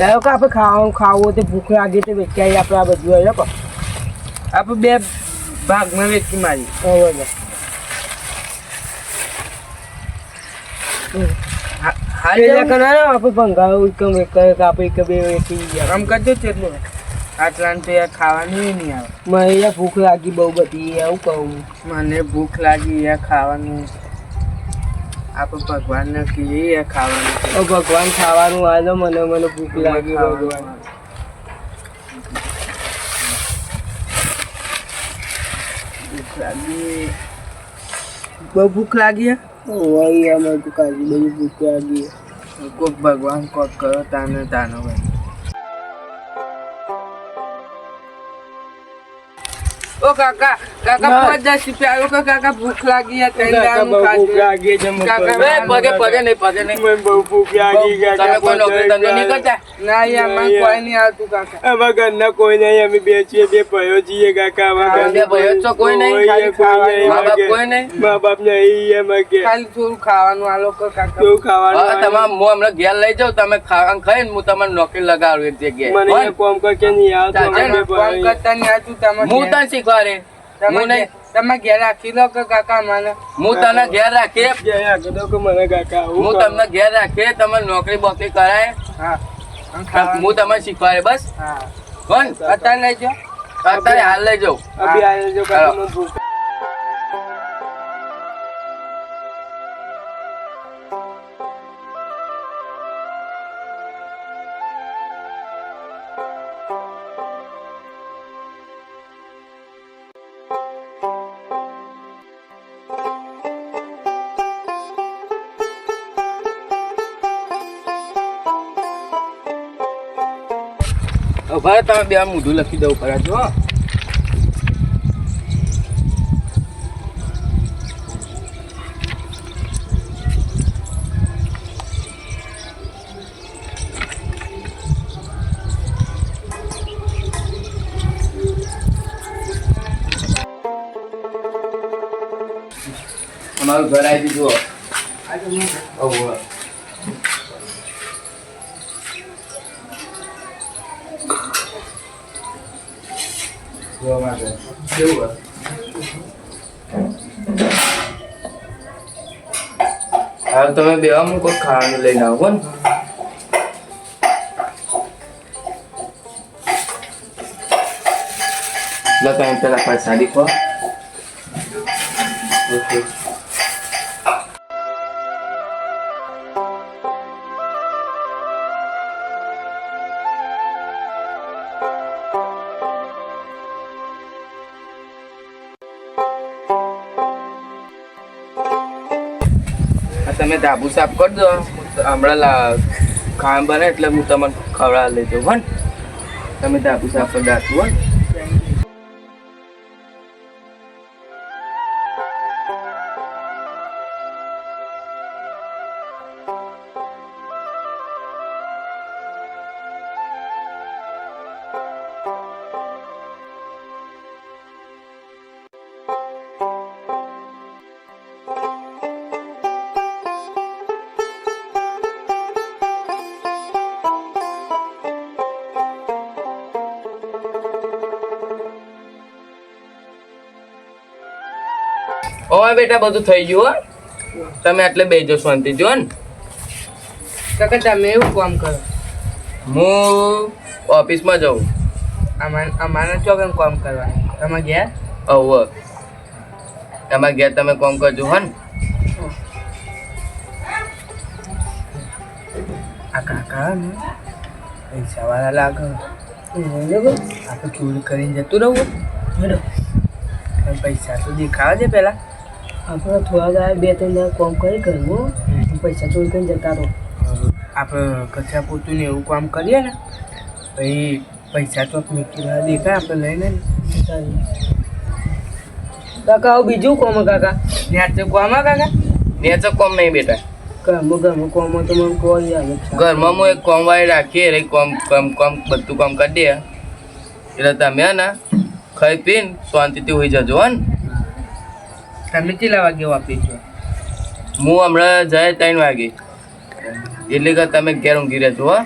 ડાયો કે આપણે ખાવાનું ખાવું તો ભૂખ લાગે તો વેચાઈ આપણે આ બધું હોય પણ. આપણે બે ભાગમાં વેચી મારી હવે લે. હા. હા પેલા જાઉં? કરવાના આપણે એકમ એક આપણે એક બે વેચી ગયા. આમ કરજો કેટલું આટલા તો યાર ખાવાનું નહીં આવે. મને યાર ભૂખ લાગી બહુ બધી એવું કહું. મને ભૂખ લાગી યાર ખાવાનું. આપણે ભગવાનને કહીએ ખાવાનું ઓ ભગવાન ખાવાનું આલો મને મને ભૂખ લાગી. ભગવાન ભૂખ લાગી. બહુ ભૂખ લાગી ઓય અમારે તો કાજી બધી ભૂખ લાગી. કોક ભગવાન કોક કરો તાને તાનો ભાઈ ઓ કાકા કાકા. પાંચ દસ રૂપિયા આવ્યો કાકા ભૂખ લાગી ભૂખ લાગી. પગે પગે નહીં પગે નહીં. બહુ ભૂખ લાગી તમે કોઈ નોકરી ધંધો નહીં કરતા? ના યાર મને કોઈ નહીં આવતું કાકા. અમારા ઘરના કોઈ નહીં અમે બે છીએ બે ભયો છીએ કાકા અમારા હા, બે ભયો છો, કોઈ નહીં? ખાલી મા બાપ કોઈ નહીં? મા બાપ નહીં એમ કે. ખાલી થોડું ખાવાનું આ લોકો કાકા. કેવું ખાવાનું તમે તમારે હું હમણાં ઘેર લઈ જાઉં તમે ખાવાનું ખાઈને હું તમને નોકરી લગાડું એક જગ્યાએ. મને કોમ કર કે નહીં આવતો ચાલ, અમે ચાલ, કોમ કરતા નહીં આવતું તમે હું તને શીખવાડે. હું તમે ઘેર રાખી લો કે કાકા મને? હું તને ઘેર કે મને કાકા હું તમને ઘેર રાખીએ તમે નોકરી બોકરી કરાય. હા. તમને શીખવાડે બસ. હા. કોણ અત્યારે લઈ જાઓ. અત્યારે હાલ લઈ જાઉં. ભાઈ તમે બે મોઢું લખી દઉં ખરા જો. અમારું ઘર આવી જુઓ. જોવા માટે કેવું હોય? હાલ તમે બે અમુક કોઈ ખાવાનું લઈને આવો ને લો તમે પેલા પૈસા દીખો ઓકે તમે ધાબુ સાફ કરી દો. હમણાં ખાવાનું બને એટલે હું તમને ખવડાવી લઈ જાઉં હન તમે ધાબુ સાફ કરી દાખવું હન ઓય બેટા બધું થઈ ગયું હો. તમે એટલે બેજો શાંતિ જો ને કાકા તમે એવું કામ કરો. હું ઓફિસમાં જાઉં. અમારે ચોકન કામ કરવા તમે ગયા? અવ તમારા ગયા તમે કોમ કરજો હો ને આ કાકા ને પૈસા વાળા લાગે. તો ચોરી કરીને જતું રહું. પૈસા તો દેખાવા છે પેલા આપણે થોડા દાડા બે ત્રણ દાડા કોમ કરી કરવું પૈસા ચોરી કરીને જતા રહો. આપણે કચરા પોતું ને એવું કામ કરીએ ને પછી પૈસા તો વાળા દેખાય આપણે લઈને. કાકા આવું બીજું કોમ કાકા? ત્યાં કોમ કાકા? નેચો કોમ નહીં બેટા. ઘરમાં કોમ તો મને કોલ ઘરમાં હું એક કોમ વાળી રાખીએ રે કોમ કોમ કોમ બધું કામ કરી દે. એટલે તમે ને ખાઈ પીને શાંતિથી હોઈ જજો હો ને. તમે કેટલા વાગે વાપરી છો? હું હમણાં જાય ત્રણ વાગે. એટલે કે તમે ઘેર ઊંઘી રહેશો હો.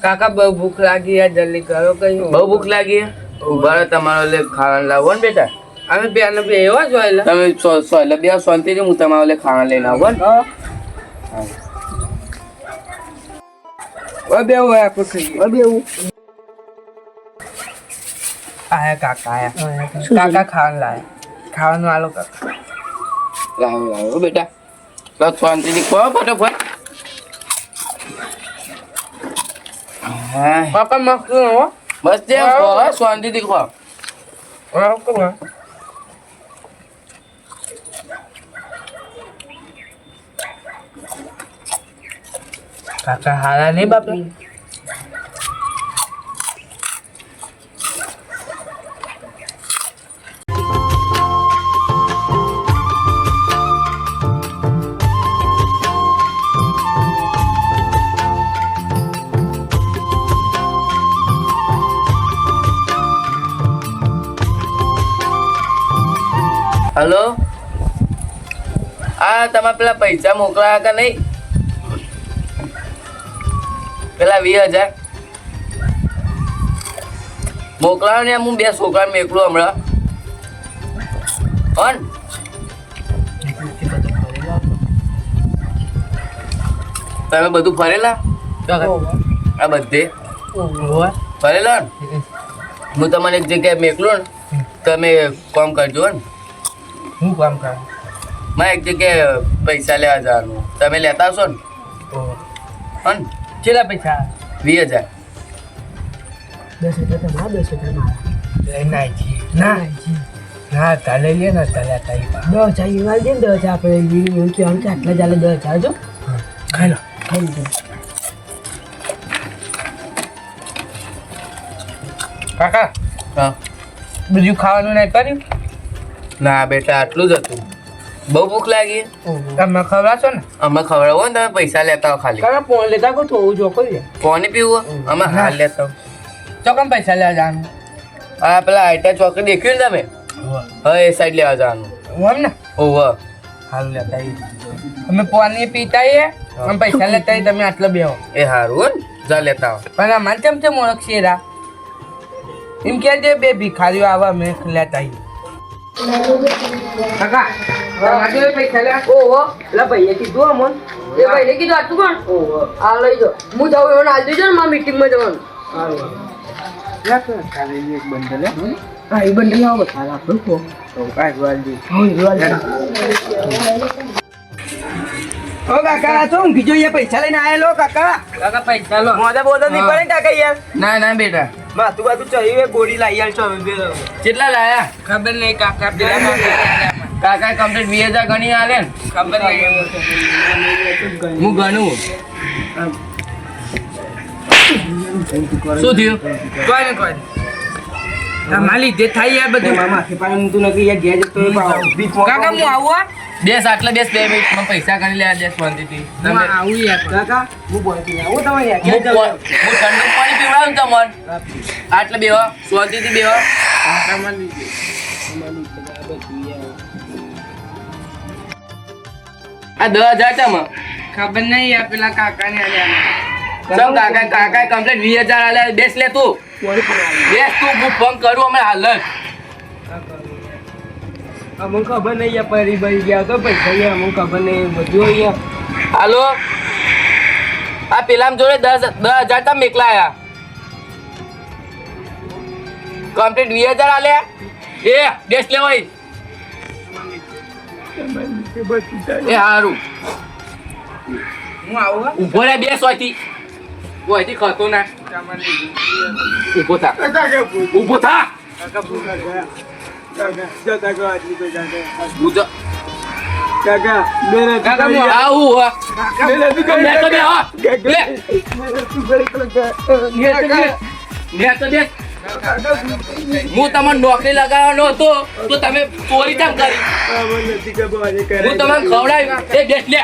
કાકા બહુ ભૂખ લાગી યાર જલ્દી કરો કઈ. બહુ ભૂખ લાગી? ઊભા રહો તમારો લે ખાવાનું લાવો ને બેટા. અમે બેન બે એવા જ હોય તમે સો- સો એટલે બે શાંતિથી હું તમારો લે ખાવાનું લઈને આવો ને. બે આયા. કાકા ખાવાનું લાયા. ખાવાનું આલો કર. લાવો લાવો બેટા. તો શાંતિથી ખો ફટાફટ. પાપા મસ્ત હો. બસ જેમ ખો શાંતિથી ખો કાકા હારા નહીં બાપા? હલો? આ તમે પેલા પૈસા મોકલાયા કે નહીં? પેલા વીસ હજાર. મોકલાવો ને હું બે છોકરા મેકલું હમણાં. કોણ તમે બધું ફરેલા? આ બધે? ફરેલા? હું તમને એક જગ્યાએ મેકલું ને, તમે કામ કરજો ને. હું કામ કામ? મેં એક જગ્યાએ પૈસા લેવા જવાનું. તમે લેતા હશો ને? હન કેટલા પૈસા? વીસ હજાર. દસ હજાર તમારા દસ હજાર મારા ના જી. ના. ના તાલે લે ને તાલે તારી પાસે દસ હજાર ઈમાલ દે ને દસ હજાર આપણે એમ કહેવાનું કે આટલા ચાલે દસ હજાર જો. ખાઈ લો. ખાઈ લીધું. કાકા હા. બીજું ખાવાનું નહીં કર્યું? ના બેટા આટલું જ હતું. બહુ ભૂખ લાગી. તમે ખવડાવશો ને? અમે ખવડાવો ને તમે પૈસા લેતા હો ખાલી. કારણ ફોન લેતા કો તો હું જોકો ફોન પીવું? અમે હાલ લેતા હો. ચોકમ પૈસા લેવા જવાનું? આ પેલા આઈટા ચોકડી દેખ્યું ને તમે? હા એ સાઈડ લેવા જવાનું. હોમ ને ઓવ હાલ લેતા. અમે પાણી પીતા આવીએ અમે પૈસા લેતા આવીએ, તમે આટલા બેહો. એ હારું હો જા લેતા આવો. પણ આ માન કેમ છે મોણક શેરા? એમ કે જે બે ભિખારીઓ આવા અમે લેતા આવીએ. કાકા પૈસા ઓહો ભાઈએ કીધું અમન. એ ભાઈને કીધું આટલું પણ ઓહો. આ લઈ જાઓ હું જાઉં દેજો ને મારા મીટિંગમાં જવાનું. એક બંડલ હે? હા એ બંને લાવો બધા. આપણું કો તો કાંઈ વાલજી. હા ઓ કાકા તો ઊંઘી જોઈએ? પૈસા લઈને આયેલો કાકા? કાકા પૈસા લો. મોદા બોદા નહીં પડે કાકા યાર? ના ના બેટા. માથું બાથું ચડી ગોળી લાવી આલ છો કેટલા લાયા? ખબર નહીં કાકા કમ્પ્લીટ વીસ હજાર ગણી આલે ને? ખબર નહીં. હું ગણું? શું થયું? કોઈ ને કોઈ. માલી જે થાય યાર બધું. પાણી તું નથી યાર ઘેર જતો કાકા હું આવું હા? બેસ આટલા બેસ બે મિનિટ. પૈસા ગણી લેવા દે શાંતિથી. આવું યાર. કાકા હું બોલતી આવું તમે યાર હું પો- હું ઠંડુ પાણી ને તમને આટલે બેહો શાંતિથી બેહો. આ દસ હજાર ચમ ખબર નહીં આ પેલા કાકા ચમ કાકા કાકા કમ્પ્લીટ વીસ હજાર આલ્યા બેસ લે તું. બેસ તું હું ફોન કરું હમણાં હાલ જ. ખબર નહીં પરી ભરી ગયા તો પૈસા અમુક ખબર નહીં બધું અહીંયા હાલો. આ પેલામ જોડે દસ દસ હજાર તમે મેકલાયા કમ્પ્લીટ વીસ હજાર આલે. એ બેસ લે એ સારું હું આવું ઊભો રે બેસ હોયથી હોયથી ખતો ના. ઊભો થા. ઊભો થા. ઉજો કાકા મેરે કાકા હું આવું હો. લે તો બે. હો લે લે તો દે હું તમને નોકરી લગાવવાનો હતો, તો તમે ચોરી કેમ કરી? હું તમને ખવડાવ્યું. એ બેસ લે.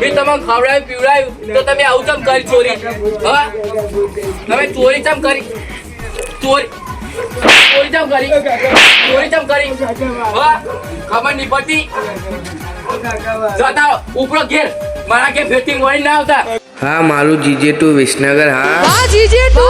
મેં તમને ખવડાવ્યું, પીવડાવ્યું, તો તમે આવું કેમ કરી ચોરી? હા? તમે ચોરી કેમ કરી? ચોરી. ચોરી કેમ કરી? ચોરી કેમ કરી? હા? ખબર નહીં પડતી. જતા ઉપરો ઘેર. મારા કે ફેટિંગ હોય ના આવતા. હા મારું જીજે ટુ વિસનગર હા. જીજેટુ